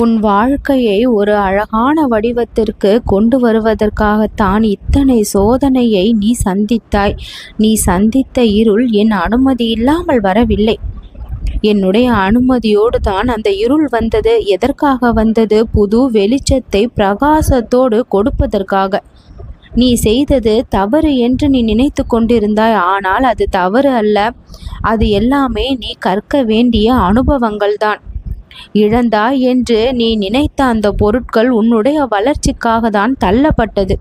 உன் வாழ்க்கையை ஒரு அழகான வடிவத்திற்கு கொண்டு வருவதற்காகத்தான் இத்தனை சோதனையை நீ சந்தித்தாய். நீ சந்தித்த இருள் என் அனுமதி இல்லாமல் வரவில்லை. என்னுடைய அனுமதியோடு தான் அந்த இருள் வந்தது. எதற்காக வந்தது? புது வெளிச்சத்தை பிரகாசத்தோடு கொடுப்பதற்காக. நீ செய்தது தவறு என்று நீ நினைத்து கொண்டிருந்தாய். ஆனால் அது தவறு அல்ல. அது எல்லாமே நீ கற்க வேண்டிய அனுபவங்கள் தான் இழந்தாய் என்று நீ நினைத்த அந்த பொருட்கள் உன்னுடைய வளர்ச்சிக்காக தான் தள்ளப்பட்டது.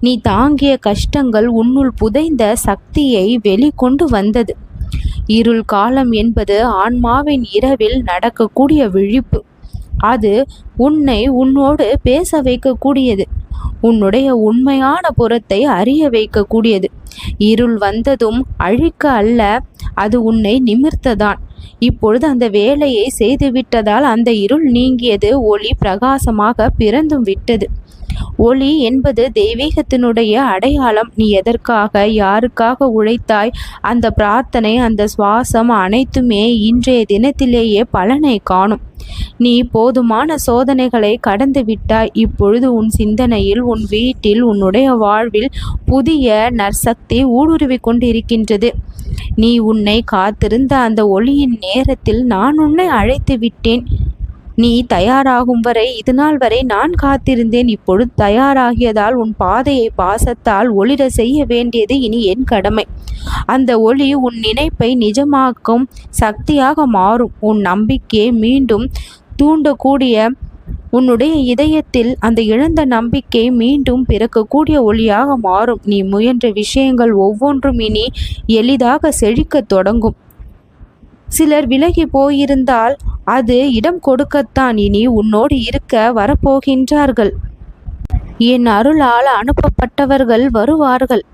நீ தாங்கிய கஷ்டங்கள் உன்னுள் புதைந்த சக்தியை வெளிக்கொண்டு வந்தது. இருள் காலம் என்பது ஆன்மாவின் இரவில் நடக்கக்கூடிய விழிப்பு. அது உன்னை உன்னோடு பேச வைக்கக்கூடியது. உன்னுடைய உண்மையான புறத்தை அறிய வைக்கக்கூடியது. இருள் வந்ததும் அழிக்க அல்ல அது உன்னை நிமிர்த்ததான். இப்பொழுது அந்த வேலையை செய்துவிட்டதால் அந்த இருள் நீங்கியது ஒளி பிரகாசமாக பிறந்தும் விட்டது. ஒளி என்பது தெய்வீகத்தினுடைய அடையாளம். நீ எதற்காக யாருக்காக உழைத்தாய்? அந்த பிரார்த்தனை அந்த சுவாசம் அனைத்துமே இன்றைய தினத்திலேயே பலனை காணும். நீ போதுமான சோதனைகளை கடந்து விட்டாய். இப்பொழுது உன் சிந்தனையில் உன் வீட்டில் உன்னுடைய வாழ்வில் புதிய நற்சக்தி ஊடுருவி கொண்டிருக்கின்றது. நீ உன்னை காத்திருந்த அந்த ஒளியின் நேரத்தில் நான் உன்னை அழைத்து விட்டேன். நீ தயாராகும் வரை இதுநாள் வரை நான் காத்திருந்தேன். இப்பொழுது தயாராகியதால் உன் பாதையை பாசத்தால் ஒளிர செய்ய வேண்டியது இனி என் கடமை. அந்த ஒளி உன் நினைப்பை நிஜமாக்கும் சக்தியாக மாறும். உன் நம்பிக்கையை மீண்டும் தூண்டக்கூடிய உன்னுடைய இதயத்தில் அந்த இழந்த நம்பிக்கை மீண்டும் பிறக்கக்கூடிய ஒளியாக மாறும். நீ முயன்ற விஷயங்கள் ஒவ்வொன்றும் இனி எளிதாக செழிக்கத் தொடங்கும். சிலர் விலகி போயிருந்தால் அது இடம் கொடுக்கத்தான் இனி உன்னோடு இருக்க வரப்போகின்றார்கள். என் அருளால் அனுப்பப்பட்டவர்கள் வருவார்கள்.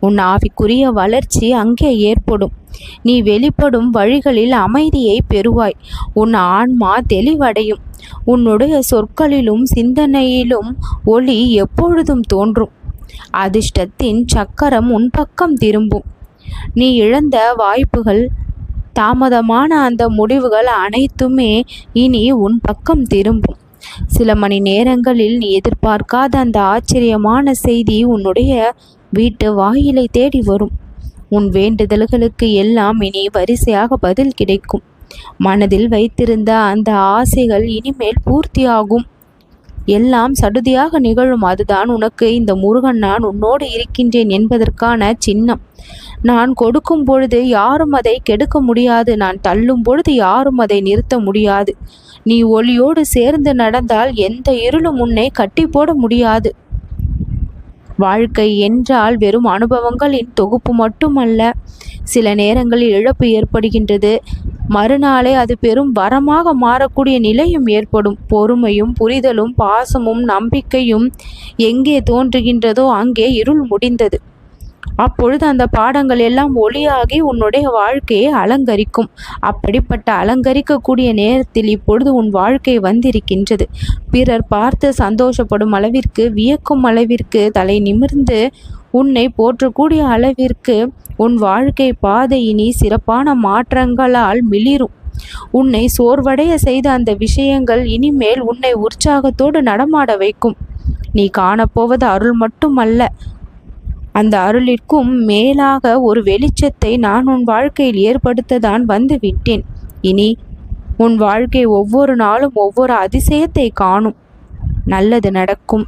உன் ஆவிக்குரிய வளர்ச்சி அங்கே ஏற்படும். நீ வெளிப்படும் வழிகளில் அமைதியை பெறுவாய். உன் ஆன்மா தெளிவடையும். உன்னுடைய சொற்களிலும் சிந்தனையிலும் ஒளி எப்பொழுதும் தோன்றும். அதிர்ஷ்டத்தின் சக்கரம் உன் பக்கம் திரும்பும். நீ இழந்த வாய்ப்புகள் தாமதமான அந்த முடிவுகள் அனைத்துமே இனி உன் பக்கம் திரும்பும். சில மணி நேரங்களில் நீ எதிர்பார்க்காத அந்த ஆச்சரியமான செய்தி உன்னுடைய வீட்டு வாயிலை தேடி வரும். உன் வேண்டுதல்களுக்கு எல்லாம் இனி வரிசையாக பதில் கிடைக்கும். மனதில் வைத்திருந்த அந்த ஆசைகள் இனிமேல் பூர்த்தியாகும். எல்லாம் சடுதியாக நிகழும் அதுதான் உனக்கு. இந்த முருகன் நான் உன்னோடு இருக்கின்றேன் என்பதற்கான சின்னம். நான் கொடுக்கும் பொழுது யாரும் அதை கெடுக்க முடியாது. நான் தள்ளும் பொழுது யாரும் அதை நிறுத்த முடியாது. நீ ஒளியோடு சேர்ந்து நடந்தால் எந்த இருளும் உன்னை கட்டி போட முடியாது. வாழ்க்கை என்றால் வெறும் அனுபவங்களின் தொகுப்பு மட்டுமல்ல. சில நேரங்களில் இழப்பு ஏற்படுகின்றது. மறுநாளே அது பெரும் வரமாக மாறக்கூடிய நிலையும் ஏற்படும். பொறுமையும் புரிதலும் பாசமும் நம்பிக்கையும் எங்கே தோன்றுகின்றதோ அங்கே இருள் முடிந்தது. அப்பொழுது அந்த பாடங்கள் எல்லாம் ஒளியாகி உன்னுடைய வாழ்க்கையை அலங்கரிக்கும். அப்படிப்பட்ட அலங்கரிக்கக்கூடிய நேரத்தில் இப்பொழுது உன் வாழ்க்கை வந்திருக்கின்றது. பிறர் பார்த்து சந்தோஷப்படும் அளவிற்கு வியக்கும் அளவிற்கு தலை நிமிர்ந்து உன்னை போற்றக்கூடிய அளவிற்கு உன் வாழ்க்கை பாதை இனி சிறப்பான மாற்றங்களால் மிளிரும். உன்னை சோர்வடைய செய்த அந்த விஷயங்கள் இனிமேல் உன்னை உற்சாகத்தோடு நடமாட வைக்கும். நீ காணப்போவது அருள் மட்டுமல்ல. அந்த அருளிற்கும் மேலாக ஒரு வெளிச்சத்தை நான் உன் வாழ்க்கையில் ஏற்படுத்த தான் வந்து விட்டேன் இனி உன் வாழ்க்கை ஒவ்வொரு நாளும் ஒவ்வொரு அதிசயத்தை காணும். நல்லது நடக்கும்.